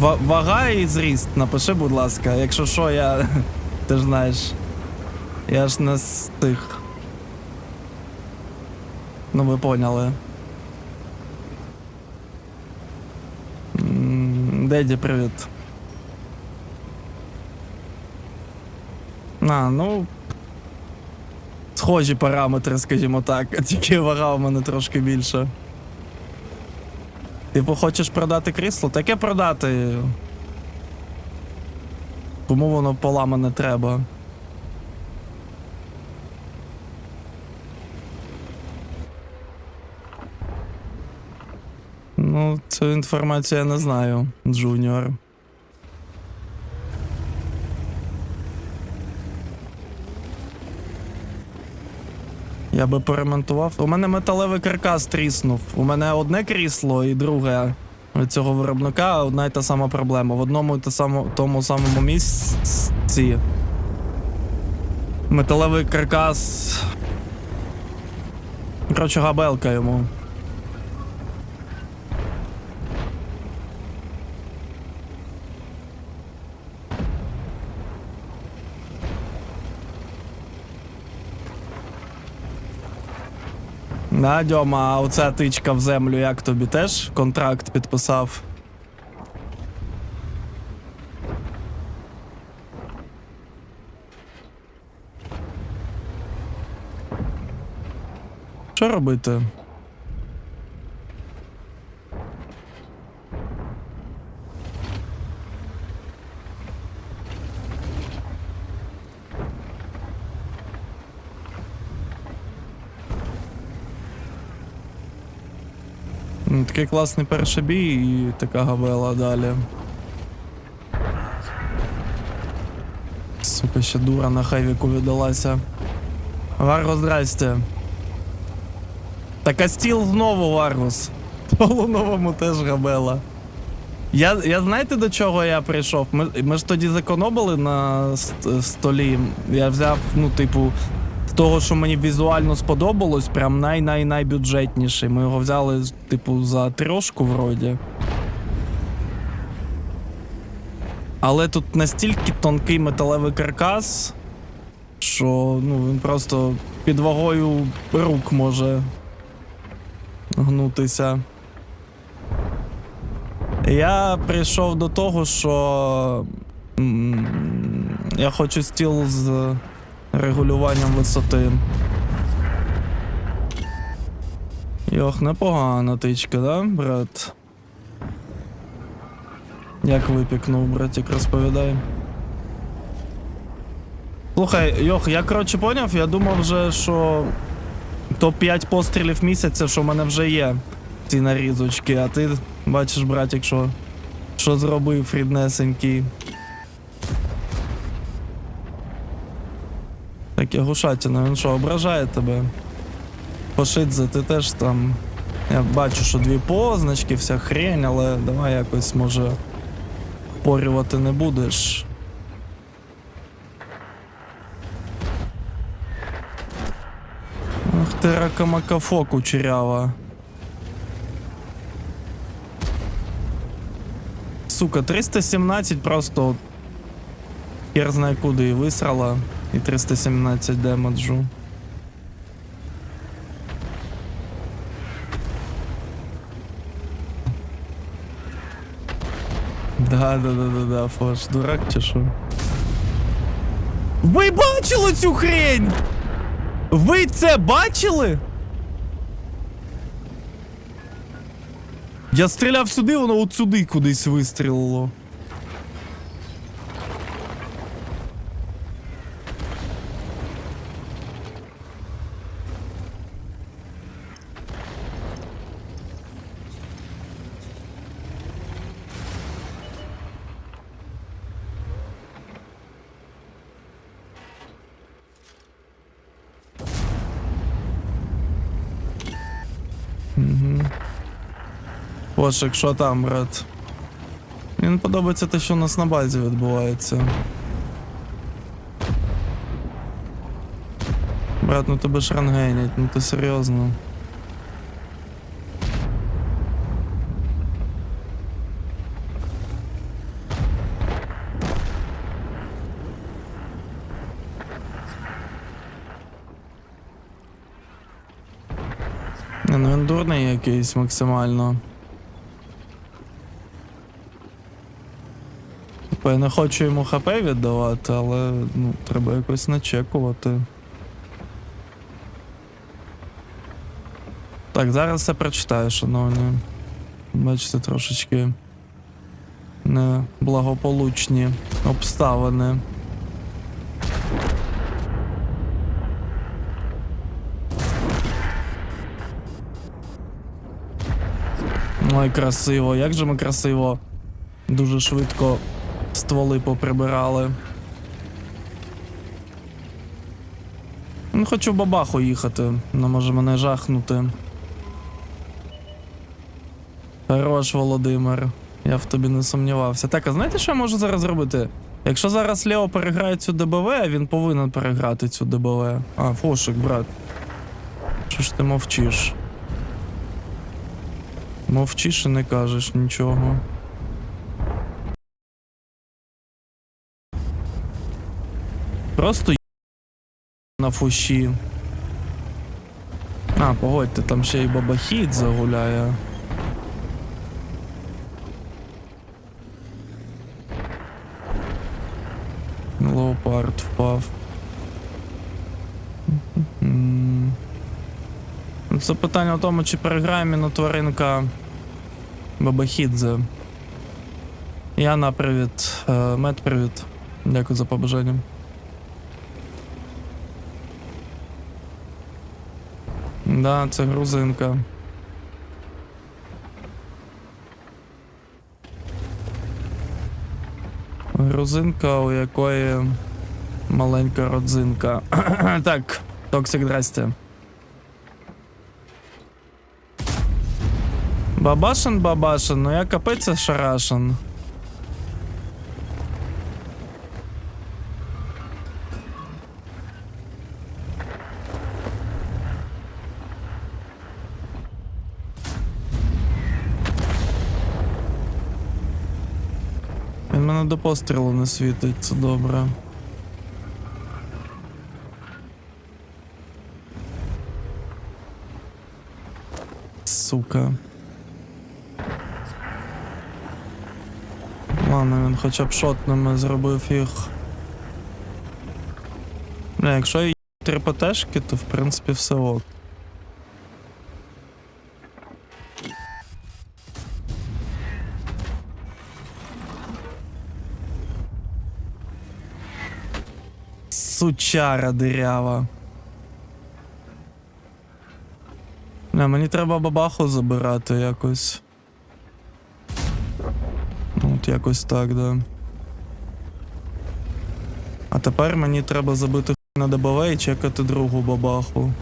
Ва- вага і зріст, напиши, будь ласка. Якщо що, я. Ти ж знаєш. Я ж не з тих. Ну, ви поняли. Деді, привіт. А, ну. Схожі параметри, скажімо так, тільки вага у мене трошки більша. Типу, хочеш продати крісло? Таке продати. Кому воно поламане треба. Ну, цю інформацію я не знаю, Джуніор. Я би поремонтував. У мене металевий каркас тріснув. У мене одне крісло і друге від цього виробника одна й та сама проблема. В одному та само, тому самому місці. Металевий каркас. Коротше, габелка йому. Да, Дьома, а оця тичка в землю, як тобі теж контракт підписав? Що робити? Такий класний перший бій і така гавела далі. Сука, ще дура на хайвіку віддалася. Варгус, здрасте. Так а стіл знову Варгус. По луновому теж габела. Я, я знаєте до чого я прийшов? Ми, ми ж тоді зекономили на ст- столі. Я взяв, ну, типу, того, що мені візуально сподобалось, прям най-най-найбюджетніший. Ми його взяли, типу, за трьошку вроді. Але тут настільки тонкий металевий каркас, що ну, він просто під вагою рук може гнутися. Я прийшов до того, що я хочу стіл з регулюванням висоти. Йох, непогана тичка, да, брат? Як випікнув, братик, розповідай. Слухай, Йох, я коротше поняв, я думав вже, що топ-5 пострілів місяця, що в мене вже є ці нарізочки, а ти бачиш, братик, що, що зробив ріднесенький. Таке гушатіна, він що, ображає тебе? Пошидзе, ти теж там. Я бачу, що дві позначки, вся хрень, але давай якось може порювати не будеш. Ах ти ракамакафо кучерява. Сука, 317 просто хер знає куди і висрала. І 317 демеджу. Да, да, да, да, да, Фош, дурак чи що? Ви бачили цю хрень? Ви це бачили? Я стріляв сюди, воно от сюди кудись вистрілило. Кошик, що там, брат? Мені подобається те, що у нас на базі відбувається. Брат, ну тебе ж рангейнять, ну ти серйозно. Ну він дурний якийсь максимально. Я не хочу йому хп віддавати, але ну, треба якось начекувати. Так, зараз все прочитаю, шановні. Бачите, трошечки неблагополучні обставини. Ой, красиво, як же ми красиво. Дуже швидко стволи поприбирали. Ну, хочу бабаху їхати, ну може мене жахнути. Хорош, Володимир. Я в тобі не сумнівався. Так, а знаєте, що я можу зараз зробити? Якщо зараз Лео переграє цю ДБВ, він повинен переграти цю ДБВ. А, фошик, брат. Що ж ти мовчиш? Мовчиш і не кажеш нічого. Просто на фуші. А, погодьте, там ще й бабахід загуляє. Леопард впав. Це питання в тому, чи переграє тваринка Бабахідзе. Яна, привіт. Е, Мед, привіт. Дякую за побажання. Да, це грузинка. Грузинка, у якої маленька родзинка. так, Токсик, здрасте. Бабашин, бабашин, ну я капець шарашин. Мене до пострілу не світить, це добре. Сука. Ладно, він хоча б шотними зробив їх. Бля, якщо є три ПТшки, то в принципі все ок. Сучара дирява. Не, мені треба бабаху забирати якось. Ну, От якось так, да. А тепер мені треба забити на ДБВ і чекати другу бабаху.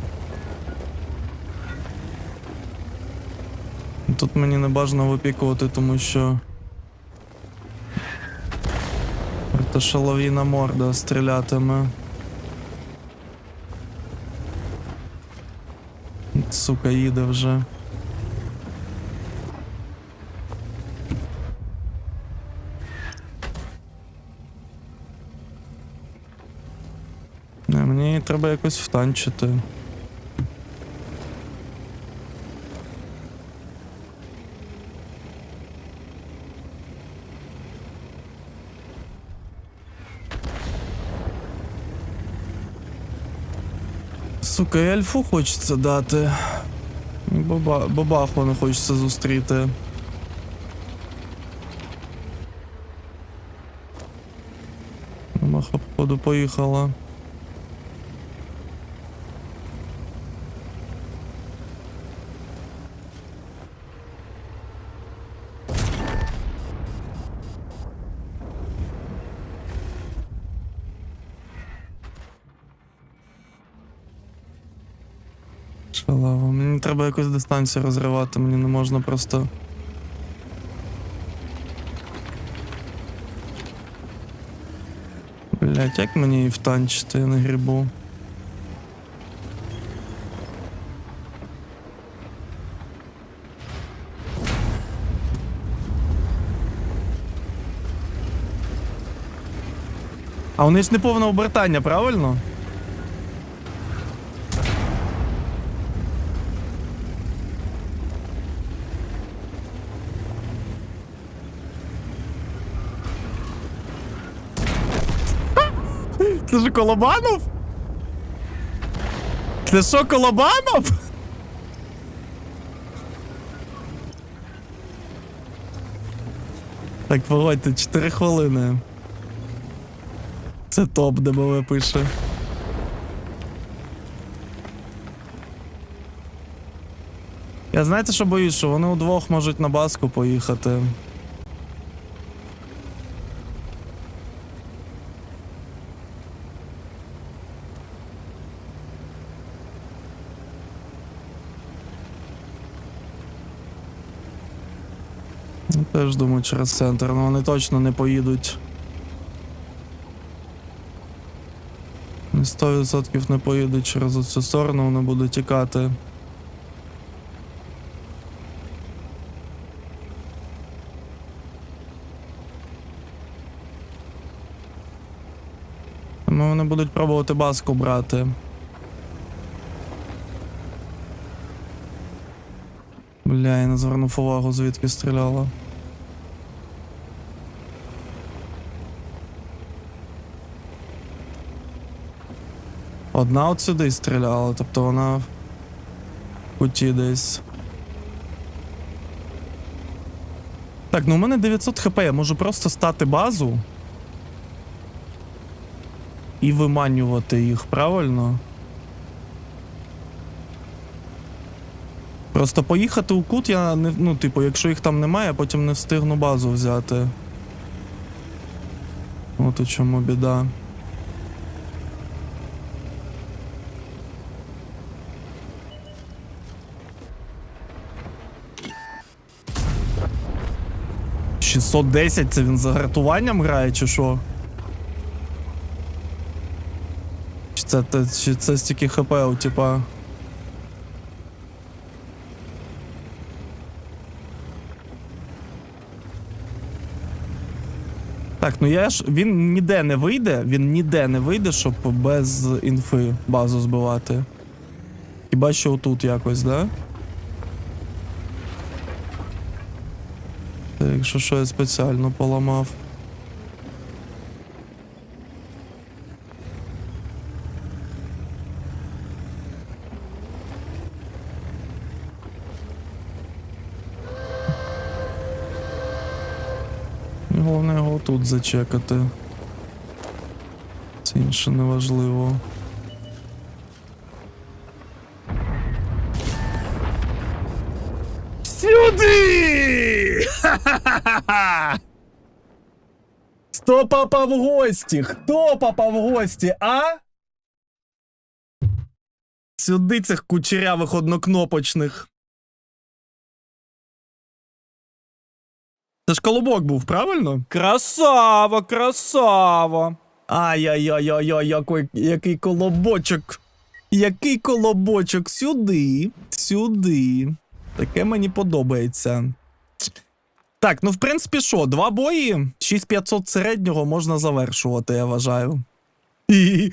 Тут мені не бажано випікувати, тому що. Це шаловіна морда стрілятиме. Сука, їде вже. Мені треба якось втанчити. Сука, і альфу хочеться дати. І Баба, бабаху не хочеться зустріти. Маха, походу, поїхала. Шалава. Мені треба якусь дистанцію розривати, мені не можна просто. Блять, як мені її втанчити, я не грибу. А вони ж не повне обертання, правильно? Колобанов? Це що, Колобанов? Так, погодьте, 4 хвилини. Це топ, ДБВ пише. Я знаєте, що боюсь, що вони удвох можуть на баску поїхати. Теж думаю через центр, але вони точно не поїдуть. Вони 100% не поїдуть через цю сторону, вони будуть тікати. Тому вони будуть пробувати баску брати. Бля, я не звернув увагу, звідки стріляла. Одна от сюди стріляла, тобто вона в куті десь. Так, ну у мене 900 хп, я можу просто стати базу і виманювати їх, правильно? Просто поїхати у кут я не. Ну, типу, якщо їх там немає, я потім не встигну базу взяти. От у чому біда. «610» це він за гратуванням грає, чи що? Чи це, чи це стільки хп у типа. Так, ну я ж. Він ніде не вийде, він ніде не вийде, щоб без інфи базу збивати. Хіба що отут якось, да? Якщо що я спеціально поламав. Головне його тут зачекати. Це інше неважливо. Ха-ха-ха-ха! Хто попав в гості? Хто попав в гості, а? Сюди цих кучерявих однокнопочних. Це ж колобок був, правильно? Красава, красава. Ай-яй-яй-яй, який, який колобочок. Який колобочок сюди, сюди. Таке мені подобається. Так, ну в принципі, що, два бої, 6500 середнього можна завершувати, я вважаю. І